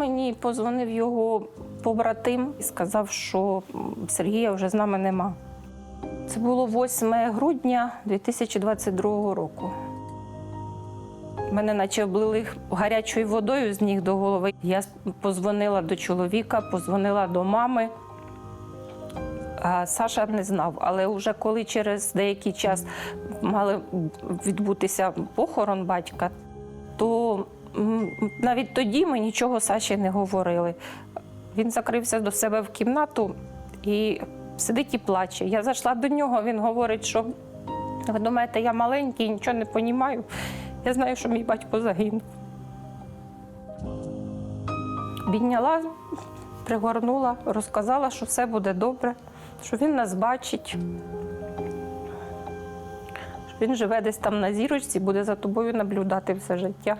мені позвонив його побратим і сказав, що Сергія вже з нами нема. Це було 8 грудня 2022 року. Мене наче облили гарячою водою з ніг до голови. Я позвонила до чоловіка, позвонила до мами. А Саша не знав, але вже коли через деякий час мали відбутися похорон батька, то навіть тоді ми нічого Саші не говорили. Він закрився до себе в кімнату і сидить і плаче. Я зайшла до нього, він говорить, що ви думаєте, я маленький, нічого не розумію. Я знаю, що мій батько загинув. Підняла, пригорнула, розказала, що все буде добре, що він нас бачить. Що він живе десь там на зірочці, буде за тобою наблюдати все життя.